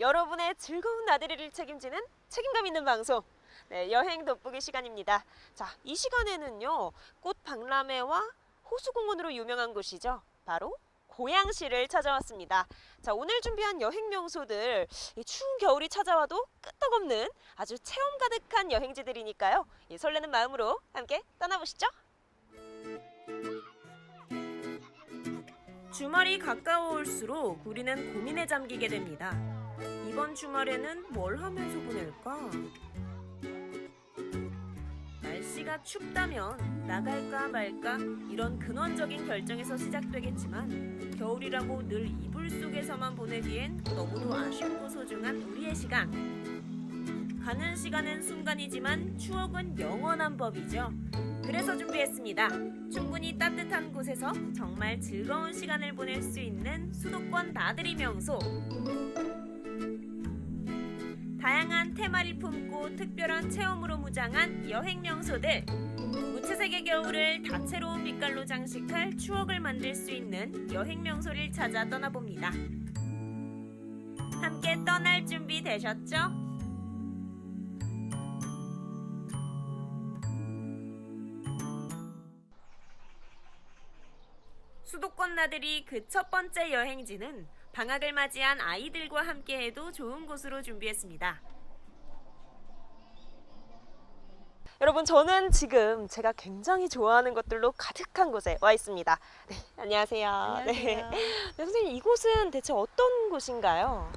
여러분의 즐거운 나들이를 책임지는 책임감 있는 방송. 네, 여행 돋보기 시간입니다. 자, 이 시간에는요, 꽃 박람회와 호수공원으로 유명한 곳이죠. 바로 고양시를 찾아왔습니다. 자, 오늘 준비한 여행 명소들, 이 추운 겨울이 찾아와도 끄떡없는 아주 체험 가득한 여행지들이니까요. 이 설레는 마음으로 함께 떠나보시죠. 주말이 가까워올수록 우리는 고민에 잠기게 됩니다. 이번 주말에는 뭘 하면서 보낼까? 날씨가 춥다면 나갈까 말까 이런 근원적인 결정에서 시작되겠지만 겨울이라고 늘 이불 속에서만 보내기엔 너무도 아쉽고 소중한 우리의 시간. 가는 시간은 순간이지만 추억은 영원한 법이죠. 그래서 준비했습니다. 충분히 따뜻한 곳에서 정말 즐거운 시간을 보낼 수 있는 수도권 나들이 명소. 다양한 테마를 품고 특별한 체험으로 무장한 여행 명소들. 무채색의 겨울을 다채로운 빛깔로 장식할 추억을 만들 수 있는 여행 명소를 찾아 떠나봅니다. 함께 떠날 준비 되셨죠? 수도권 나들이 그 첫 번째 여행지는 방학을 맞이한 아이들과 함께해도 좋은 곳으로 준비했습니다. 여러분 저는 지금 제가 굉장히 좋아하는 것들로 가득한 곳에 와 있습니다. 네, 안녕하세요. 안녕하세요. 네. 네, 선생님 이곳은 대체 어떤 곳인가요?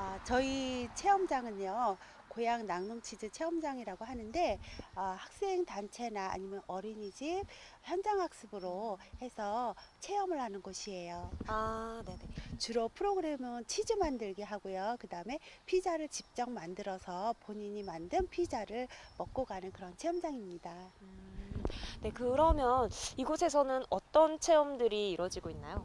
아, 저희 체험장은요. 고향 낙농치즈 체험장이라고 하는데 아, 학생 단체나 아니면 어린이집 현장 학습으로 해서 체험을 하는 곳이에요. 아, 네네. 주로 프로그램은 치즈 만들기 하고요. 그 다음에 피자를 직접 만들어서 본인이 만든 피자를 먹고 가는 그런 체험장입니다. 음, 네, 그러면 이곳에서는 어떤 체험들이 이루어지고 있나요?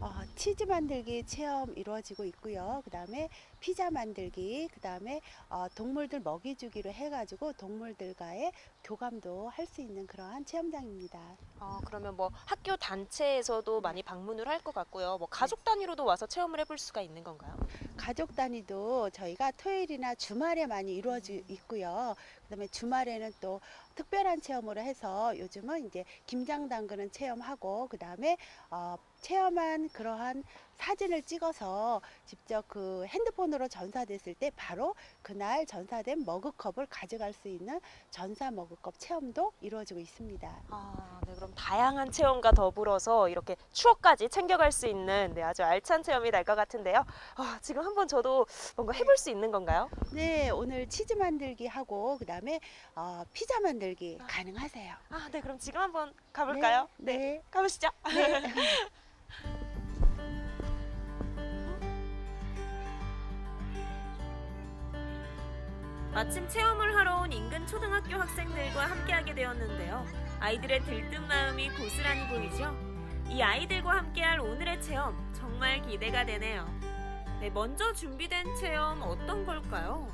어, 치즈 만들기 체험 이루어지고 있고요. 그 다음에 피자 만들기, 그 다음에 어, 동물들 먹이 주기로 해가지고 동물들과의 교감도 할 수 있는 그러한 체험장입니다. 아, 그러면 뭐 학교 단체에서도 많이 방문을 할 것 같고요. 뭐 가족 단위로도 와서 체험을 해볼 수가 있는 건가요? 가족 단위도 저희가 토요일이나 주말에 많이 이루어지고 있고요. 그 다음에 주말에는 또 특별한 체험으로 해서 요즘은 이제 김장 담그는 체험하고 그 다음에 어, 체험한 그러한 사진을 찍어서 직접 그 핸드폰으로 전사됐을 때 바로 그날 전사된 머그컵을 가져갈 수 있는 전사 머그컵 체험도 이루어지고 있습니다. 아, 네, 그럼 다양한 체험과 더불어서 이렇게 추억까지 챙겨갈 수 있는 네, 아주 알찬 체험이 될 것 같은데요. 아, 지금 한번 저도 뭔가 해볼 수 있는 건가요? 네, 오늘 치즈 만들기 하고 그 다음에 어, 피자 만들기 가능하세요. 아, 네, 그럼 지금 한번 가볼까요? 네. 네. 가보시죠. 네. 마침 체험을 하러 온 인근 초등학교 학생들과 함께하게 되었는데요. 아이들의 들뜬 마음이 고스란히 보이죠? 이 아이들과 함께할 오늘의 체험 정말 기대가 되네요. 네, 먼저 준비된 체험 어떤 걸까요?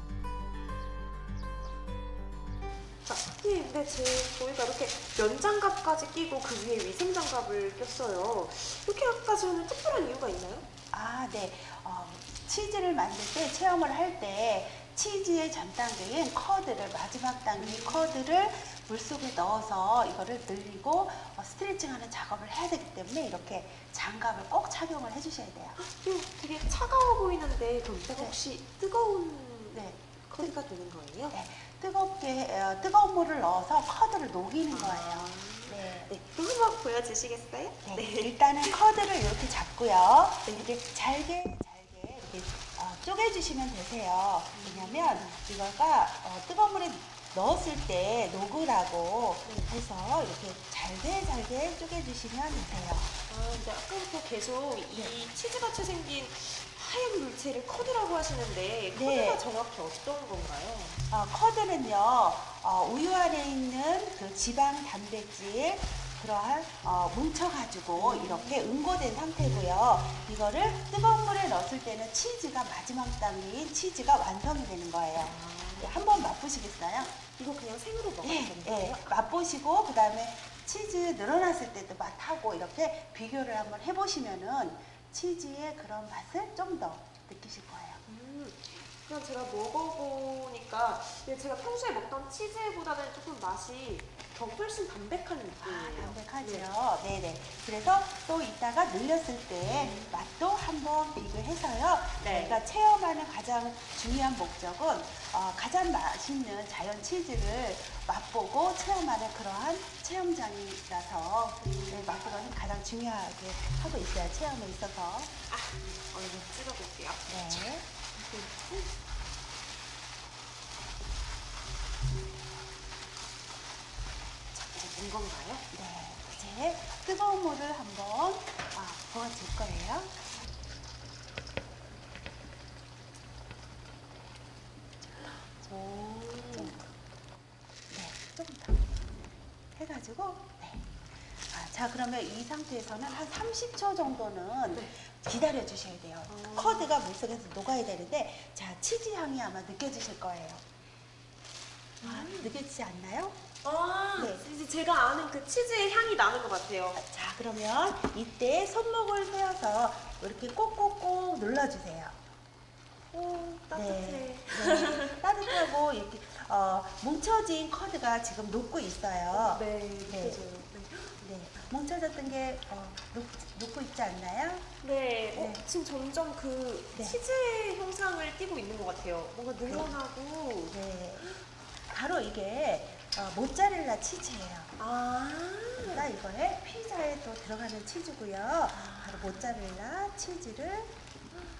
자, 네, 근데 제 저희가 이렇게 면장갑까지 끼고 그 위에 위생장갑을 꼈어요. 이렇게 까지는 특별한 이유가 있나요? 아, 네. 어, 치즈를 만들 때 체험을 할 때 치즈의 전 단계인 커드를 마지막 단계 커드를 물속에 넣어서 이거를 늘리고 어, 스트레칭하는 작업을 해야 되기 때문에 이렇게 장갑을 꼭 착용을 해주셔야 돼요. 좀 되게 차가워 보이는데 그럼 네. 혹시 뜨거운 네, 커드가 되는 거예요? 네. 뜨겁게 어, 뜨거운 물을 넣어서 커드를 녹이는 거예요. 네. 네, 그럼 한번 보여주시겠어요? 네, 일단은 커드를 이렇게 잡고요. 네. 이렇게 잘게 잘게 이렇게 어, 쪼개주시면 되세요. 왜냐면 이거가 어, 뜨거운 물에 넣었을 때 녹으라고 해서 이렇게 잘게 잘게 쪼개주시면 되세요. 아, 근데 아까부터 계속 이 치즈같이 생긴 하얀 물체를 커드라고 하시는데 커드가 네. 정확히 어떤 건가요? 어, 커드는요, 어, 우유 안에 있는 그 지방, 단백질, 그러한 어, 뭉쳐가지고 이렇게 응고된 상태고요. 이거를 뜨거운 물에 넣었을 때는 치즈가 마지막 단계인 치즈가 완성이 되는 거예요. 네, 한번 맛보시겠어요? 이거 그냥 생으로 먹어도 네, 되는 네. 거예요? 맛보시고 그 다음에 치즈 늘어났을 때도 맛하고 이렇게 비교를 한번 해보시면은 치즈의 그런 맛을 좀 더 느끼실 거예요. 음, 일단 제가 먹어보니까 제가 평소에 먹던 치즈보다는 조금 맛이 더 훨씬 담백한 아, 느낌이에요. 담백하죠. 네 네. 그래서 또 이따가 늘렸을 때 맛도 한번 비교해서요. 네. 저희가 체험하는 가장 중요한 목적은 어, 가장 맛있는 자연 치즈를 맛보고 체험하는 그러한 체험장이라서 네, 맛보기는 가장 중요하게 하고 있어요. 체험에 있어서. 아, 얼른 찍어볼게요. 네. 된 건가요? 네. 이제 뜨거운 물을 한번 아, 부어줄 거예요. 오. 네, 조금 더 해가지고 네. 아, 자 그러면 이 상태에서는 한 30초 정도는 네. 기다려 주셔야 돼요. 어. 커드가 물속에서 녹아야 되는데 자 치즈 향이 아마 느껴지실 거예요. 아, 음. 느껴지지 않나요? 아, 네. 이제 제가 아는 그 치즈의 향이 나는 것 같아요. 자 그러면 이때 손목을 떼어서 이렇게 꼭꼭꼭 눌러주세요. 오, 따뜻해. 네, 네. 따뜻하고 이렇게 어, 뭉쳐진 커드가 지금 녹고 있어요. 네, 네. 네. 네, 뭉쳐졌던 게 어, 녹, 녹고 있지 않나요? 네, 어, 네. 지금 점점 그 네. 치즈의 형상을 띠고 있는 것 같아요. 뭔가 늘어나고. 네, 바로 이게 어, 모짜렐라 치즈예요. 아, 그러니까 이거에 피자에 또 들어가는 치즈고요. 바로 모짜렐라 치즈를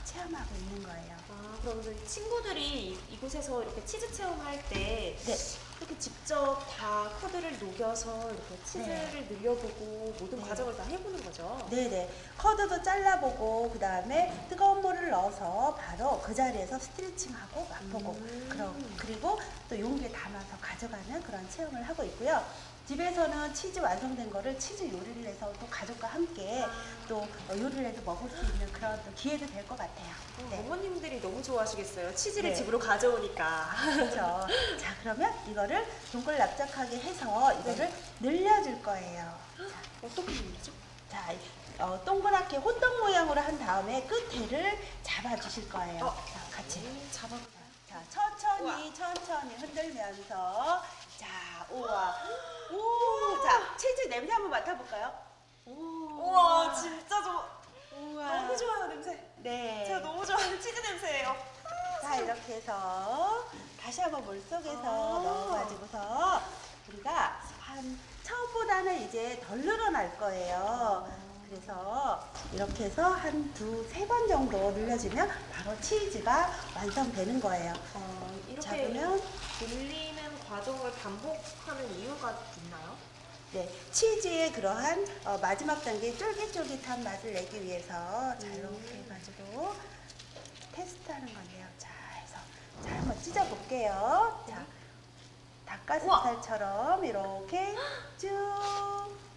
체험하고 있는 거예요. 아, 그럼 저희 친구들이 이- 이곳에서 이렇게 치즈 체험할 때 네. 이렇게 직접 다 커드를 녹여서 이렇게 치즈를 늘려보고 모든 네. 과정을 다 해보는 거죠. 네네. 커드도 잘라보고 그 다음에 뜨거운 물을 넣어서 바로 그 자리에서 스트레칭하고 맛보고 음. 그리고 또 용기에 담아서 가져가는 그런 체험을 하고 있고요. 집에서는 치즈 완성된 거를 치즈 요리를 해서 또 가족과 함께 아. 또 어, 요리를 해서 먹을 수 있는 그런 또 기회도 될 것 같아요. 어, 네. 어머님들이 너무 좋아하시겠어요. 치즈를 네. 집으로 가져오니까. 그렇죠. 자 그러면 이거를 동글 납작하게 해서 이거를 늘려줄 거예요. 어떻게 늘리죠? 자, 어, 동그랗게 호떡 모양으로 한 다음에 끝에를 잡아주실 거예요. 어. 자, 같이. 음, 잡아볼까요? 자, 천천히, 천천히 흔들면서. 자, 우와. 치즈 냄새 한번 맡아볼까요? 오. 우와, 진짜 좋아. 우와. 너무 좋아요, 냄새. 네. 제가 너무 좋아하는 치즈 냄새예요. 자, 이렇게 해서 다시 한번 물 속에서 아. 넣어가지고서 우리가 한 처음보다는 이제 덜 늘어날 거예요. 그래서 이렇게 해서 한 두 세 번 정도 늘려주면 바로 치즈가 완성되는 거예요. 어, 자, 이렇게 그러면 늘리는 과정을 반복하는 이유가 있나요? 네, 치즈의 그러한 어, 마지막 단계 쫄깃쫄깃한 맛을 내기 위해서 자 음. 이렇게 해가지고 테스트하는 건데요. 자, 해서 자 한번 찢어볼게요. 자, 닭가슴살처럼 이렇게 쭉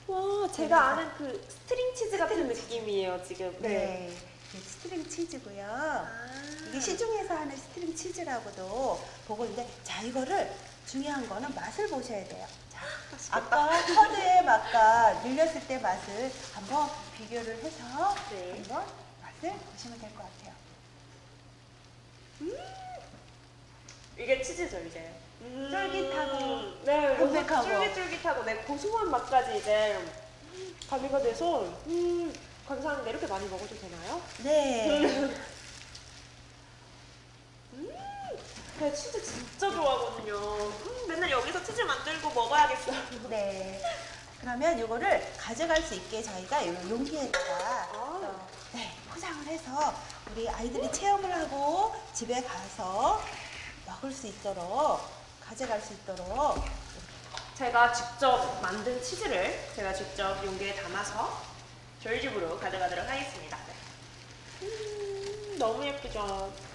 와, 제가 아는 그 스트링 치즈 같은 느낌이에요, 지금. 네, 이게 스트링 치즈고요. 아. 이게 시중에서 하는 스트링 치즈라고도 보고 있는데 자 이거를 중요한 거는 맛을 보셔야 돼요. 자, 아까 커드의 맛과 늘렸을 때 맛을 한번 비교를 해서 네. 한번 맛을 보시면 될 것 같아요. 이게 치즈죠, 이제. 쫄깃하고 네, 담백하고. 쫄깃쫄깃하고 네, 고소한 맛까지 이제 가미가 돼서 음, 감사합니다. 이렇게 많이 먹어도 되나요? 네. 제가 치즈 진짜 좋아하거든요. 음, 맨날 여기서 치즈 만들고 먹어야겠어요. 네. 그러면 이거를 가져갈 수 있게 저희가 이 용기에다가 아. 또, 네, 포장을 해서 우리 아이들이 체험을 하고 집에 가서 먹을 수 있도록 가져갈 수 있도록 제가 직접 만든 치즈를 제가 직접 용기에 담아서 저희 집으로 가져가도록 하겠습니다. 네. 음, 너무 예쁘죠?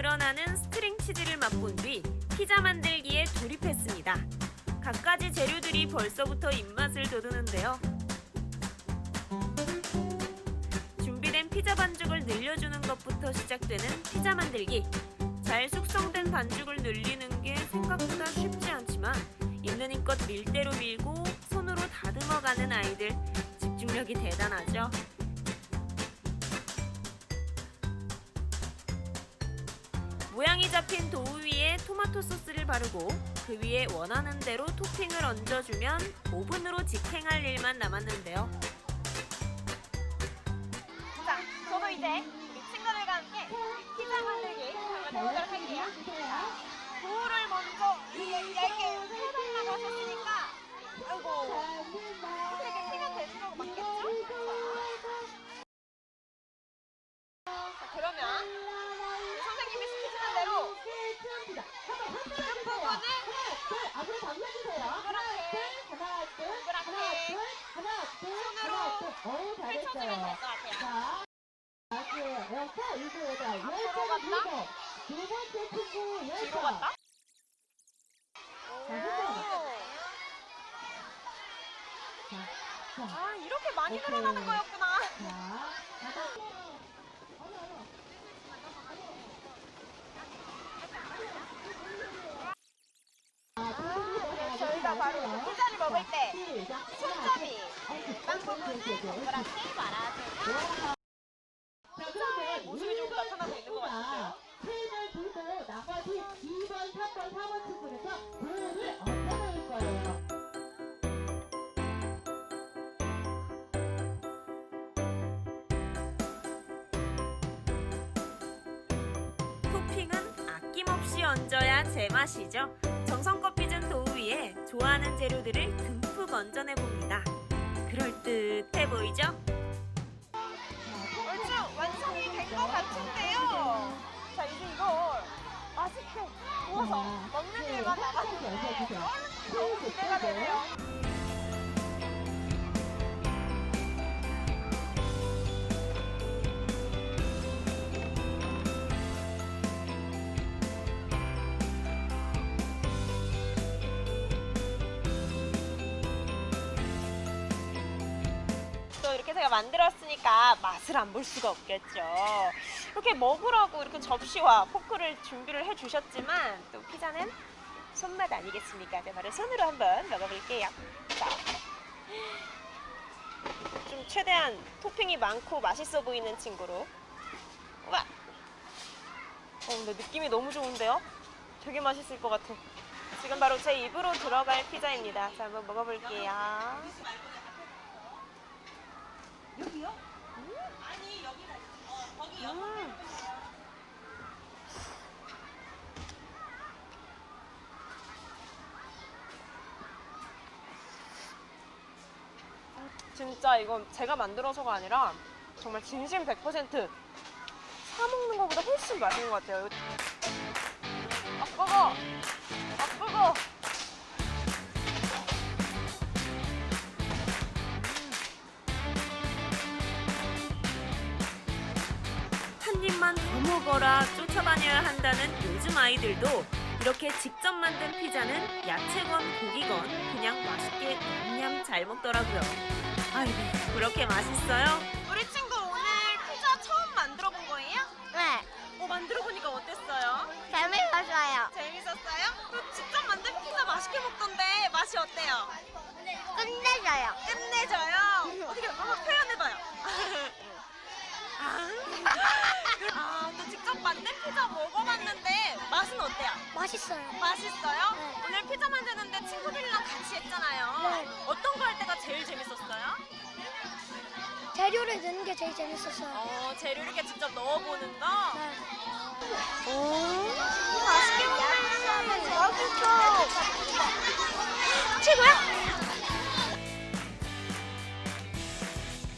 늘어나는 스트링 치즈를 맛본 뒤 피자 만들기에 돌입했습니다. 갖가지 재료들이 벌써부터 입맛을 돋우는데요. 준비된 피자 반죽을 늘려주는 것부터 시작되는 피자 만들기. 잘 숙성된 반죽을 늘리는 게 생각보다 쉽지 않지만 있는 힘껏 밀대로 밀고 손으로 다듬어가는 아이들 집중력이 대단하죠. 잡힌 도우 위에 토마토 소스를 바르고 그 위에 원하는 대로 토핑을 얹어주면 오븐으로 직행할 일만 남았는데요. 자, 저도 이제 우리 친구들과 함께 피자 만들기 한번 해보도록 할게요. 자, 도우를 먼저 이- 얇게 해달라고 하셨으니까, 아이고, 이렇게 피면 거 맞겠죠? 자, 그러면 우리 선생님이 시키시는 대로 끝부분을 동그랗게, 동그랗게 손으로 펼쳐주면 될 것 같아요. 앞으로 갔다? 뒤로 갔다? 오. 아, 이렇게 많이 늘어나는 거였구나. 저희가 바로 먹을 때 손잡이 빵 부분을 동그랗게 말아주면 피자의 모습이 좀 나타나고 있는 것 같은데요. 펜을 두고 나머지 2번, 3번, 4번 친구에서 도움을 얻어낼 거예요. 토핑은 아낌없이 얹어야 제맛이죠. 정성껏 위에 좋아하는 재료들을 듬뿍 얹어내 봅니다. 그럴듯해 보이죠? 얼추 완성이 된 것 같은데요. 자, 이제 이걸 맛있게 구워서 먹는 일만 남았는데 너무 기대가 되네요. 만들었으니까 맛을 안 볼 수가 없겠죠. 이렇게 먹으라고 이렇게 접시와 포크를 준비를 해주셨지만 또 피자는 손맛 아니겠습니까? 네, 바로 손으로 한번 먹어볼게요. 자, 좀 최대한 토핑이 많고 맛있어 보이는 친구로. 와, 어, 근데 느낌이 너무 좋은데요? 되게 맛있을 것 같아. 지금 바로 제 입으로 들어갈 피자입니다. 자, 한번 먹어볼게요. 음. 진짜 이건 제가 만들어서가 아니라 정말 진심 100%사 먹는 것보다 훨씬 맛있는 것 같아요. 아 뜨거! 아 뜨거! 더 먹어라 쫓아다녀야 한다는 요즘 아이들도 이렇게 직접 만든 피자는 야채건 고기건 그냥 맛있게 냠냠 잘 먹더라고요. 아이고 그렇게 맛있어요? 우리 친구 오늘 피자 처음 만들어 본 거예요? 네, 어 만들어 보니까 어땠어요? 재밌었어요. 재밌었어요? 그 직접 만든 피자 맛있게 먹던데 맛이 어때요? 끝내줘요. 끝내줘요. 어떻게 한번 표현해봐요. 아, 아, 어때요? 맛있어요. 맛있어요? 네. 오늘 피자 만드는데 친구들이랑 같이 했잖아요. 네. 어떤 거 할 때가 제일 재밌었어요? 재료를 넣는 게 제일 재밌었어요. 어, 재료 이렇게 직접 넣어보는 거? 네. 오, 맛있게 먹네. 맛있어. 최고야?